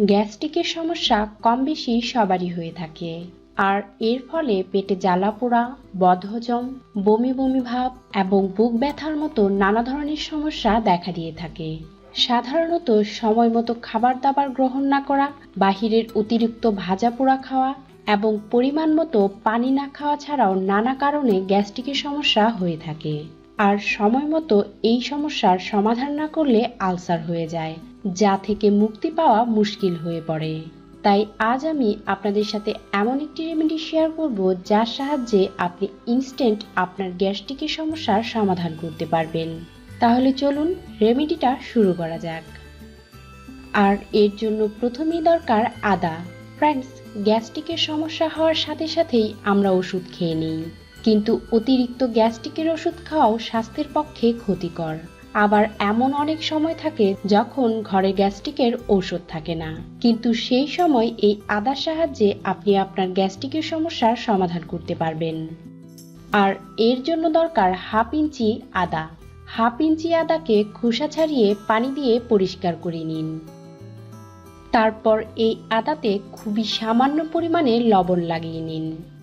গ্যাস্ট্রিকের সমস্যা কম বেশি সবারই হয়ে থাকে। আর এর ফলে পেটে জ্বালা পোড়া, বদহজম, বমি বমি ভাব এবং বুক ব্যথার মতো নানা ধরনের সমস্যা দেখা দিয়ে থাকে। সাধারণত সময় মতো খাবার দাবার গ্রহণ না করা, বাহিরের অতিরিক্ত ভাজা পোড়া খাওয়া এবং পরিমাণ মতো পানি না খাওয়া ছাড়াও নানা কারণে গ্যাস্ট্রিকের সমস্যা হয়ে থাকে। আর সময় মতো এই সমস্যার সমাধান না করলে আলসার হয়ে যায়। যা থেকে মুক্তি পাওয়া মুশকিল হয়ে পড়ে। তাই আজ আমি আপনাদের সাথে এমন একটি রেমেডি শেয়ার করব যার সাহায্যে আপনি ইনস্ট্যান্ট আপনার গ্যাস্ট্রিকের সমস্যার সমাধান করতে পারবেন। তাহলে চলুন রেমেডিটা শুরু করা যাক। আর এর জন্য প্রথমেই দরকার আদা। ফ্রেন্ডস গ্যাস্ট্রিকের সমস্যা হওয়ার সাথে সাথেই আমরা ওষুধ খেয়ে নিই। কিন্তু অতিরিক্ত গ্যাস্ট্রিকের ওষুধ খাওয়াও স্বাস্থ্যের পক্ষে ক্ষতিকর। আবার এমন অনেক সময় থাকে যখন ঘরে গ্যাস্ট্রিকের ঔষধ থাকে না। কিন্তু সেই সময় এই আদার সাহায্যে আপনি আপনার গ্যাস্ট্রিকের সমস্যার সমাধান করতে পারবেন। আর এর জন্য দরকার হাফ ইঞ্চি আদা। হাফ ইঞ্চি আদাকে খোসা ছাড়িয়ে পানি দিয়ে পরিষ্কার করে নিন। তারপর এই আদাতে খুবই সামান্য পরিমাণে লবণ লাগিয়ে নিন।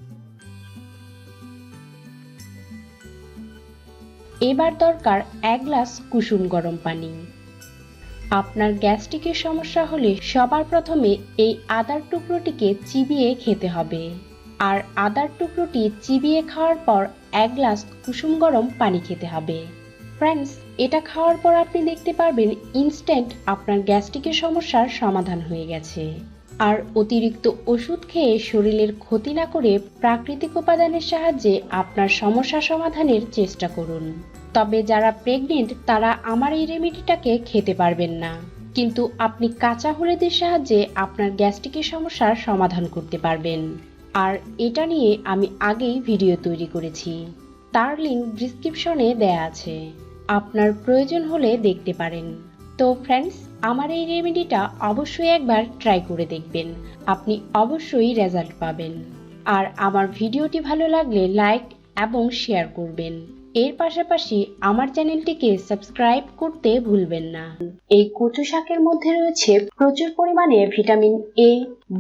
এবার দরকার এক গ্লাস কুসুম গরম পানি। আপনার গ্যাস্ট্রিকের সমস্যা হলে সবার প্রথমে এই আদার টুকরোটিকে চিবিয়ে খেতে হবে। আর আদার টুকরোটি চিবিয়ে খাওয়ার পর এক গ্লাস কুসুম গরম পানি খেতে হবে। ফ্রেন্ডস এটা খাওয়ার পর আপনি দেখতে পারবেন ইনস্ট্যান্ট আপনার গ্যাস্ট্রিকের সমস্যার সমাধান হয়ে গেছে। আর অতিরিক্ত ওষুধ খেয়ে শরীরের ক্ষতি না করে প্রাকৃতিক উপাদানের সাহায্যে আপনার সমস্যা সমাধানের চেষ্টা করুন। তবে যারা প্রেগনেন্ট তারা আমার এই রেমেডিটাকে খেতে পারবেন না। কিন্তু আপনি কাঁচা হলুদের সাহায্যে আপনার গ্যাস্ট্রিকের সমস্যার সমাধান করতে পারবেন। আর এটা নিয়ে আমি আগেই ভিডিও তৈরি করেছি। তার লিঙ্ক ডিসক্রিপশনে দেয়া আছে। আপনার প্রয়োজন হলে দেখতে পারেন। তো ফ্রেন্ডস আমার এই রেমেডিটা অবশ্যই একবার ট্রাই করে দেখবেন। আপনি অবশ্যই রেজাল্ট পাবেন। আর আমার ভিডিওটি ভালো লাগলে লাইক এবং শেয়ার করবেন। এর পাশাপাশি আমার চ্যানেলটিকে সাবস্ক্রাইব করতে ভুলবেন না। এই কচু শাকের মধ্যে রয়েছে প্রচুর পরিমাণে vitamin A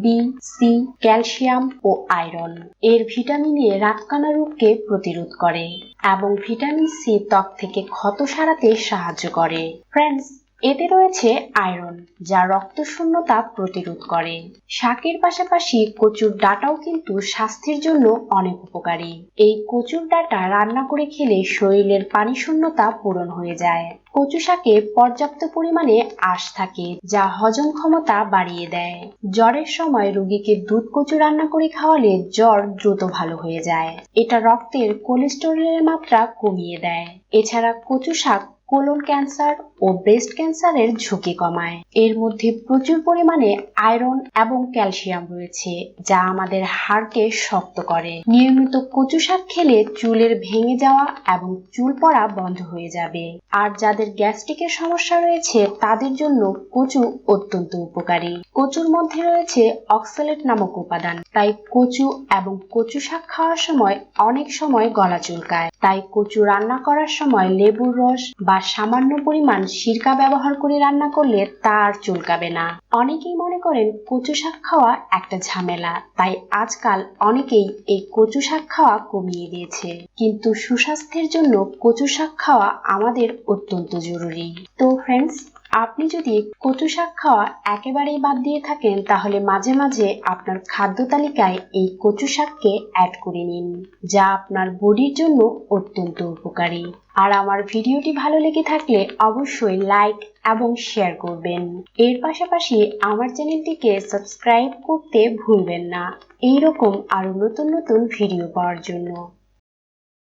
B C calcium O iron এর ভিটামিন এ রাতকানা রোগকে প্রতিরোধ করে এবং ভিটামিন সি ত্বক থেকে ক্ষত সারাতে সাহায্য করে। ফ্রেন্ডস এতে রয়েছে আয়রন, যা রক্ত শূন্যতা প্রতিরোধ করে। শাকের পাশাপাশি কচুর ডাটাও কিন্তু স্বাস্থ্যের জন্য অনেক উপকারী। এই কচুর ডাটা রান্না করে খেলে শরীরের পানি শূন্যতা পূরণ হয়ে যায়। কচু শাকে পর্যাপ্ত পরিমাণে আঁশ থাকে, যা হজম ক্ষমতা বাড়িয়ে দেয়। জ্বরের সময় রোগীকে দুধ কচু রান্না করে খাওয়ালে জ্বর দ্রুত ভালো হয়ে যায়। এটা রক্তের কোলেস্টেরলের মাত্রা কমিয়ে দেয়। এছাড়া কচু শাক কোলন ক্যান্সার ও ব্রেস্ট ক্যান্সারের ঝুঁকি কমায়। এর মধ্যে প্রচুর পরিমাণে আয়রন এবং ক্যালসিয়াম রয়েছে, যা আমাদের হাড়কে শক্ত করে। নিয়মিত কচু শাক খেলে চুলের ভেঙে যাওয়া এবং চুল পড়া বন্ধ হয়ে যাবে। আর যাদের গ্যাস্ট্রিকের সমস্যা রয়েছে, তাদের জন্য কচু অত্যন্ত উপকারী। কচুর মধ্যে রয়েছে অক্সালেট নামক উপাদান। তাই কচু এবং কচু শাক খাওয়ার সময় অনেক সময় গলা চুলকায়। তাই কচু রান্না করার সময় লেবুর রস বা সামান্য পরিমাণ সিরকা ব্যবহার করে রান্না করলে তা আর চুলকাবে না। অনেকেই মনে করেন কচু শাক খাওয়া একটা ঝামেলা, তাই আজকাল অনেকেই এই কচু শাক খাওয়া কমিয়ে দিয়েছে। কিন্তু সুস্বাস্থ্যের জন্য কচু শাক খাওয়া আমাদের অত্যন্ত জরুরি। তো ফ্রেন্ডস আপনি যদি কচু শাক খাওয়া একেবারেই বাদ দিয়ে থাকেন, তাহলে মাঝে মাঝে আপনার খাদ্য তালিকায় এই কচু শাককে অ্যাড করে নিন, যা আপনার বডির জন্য অত্যন্ত উপকারী। আর আমার ভিডিওটি ভালো লেগে থাকলে অবশ্যই লাইক এবং শেয়ার করবেন। এর পাশাপাশি আমার চ্যানেলটিকে সাবস্ক্রাইব করতে ভুলবেন না। এইরকম আরও নতুন নতুন ভিডিও পাওয়ার জন্য।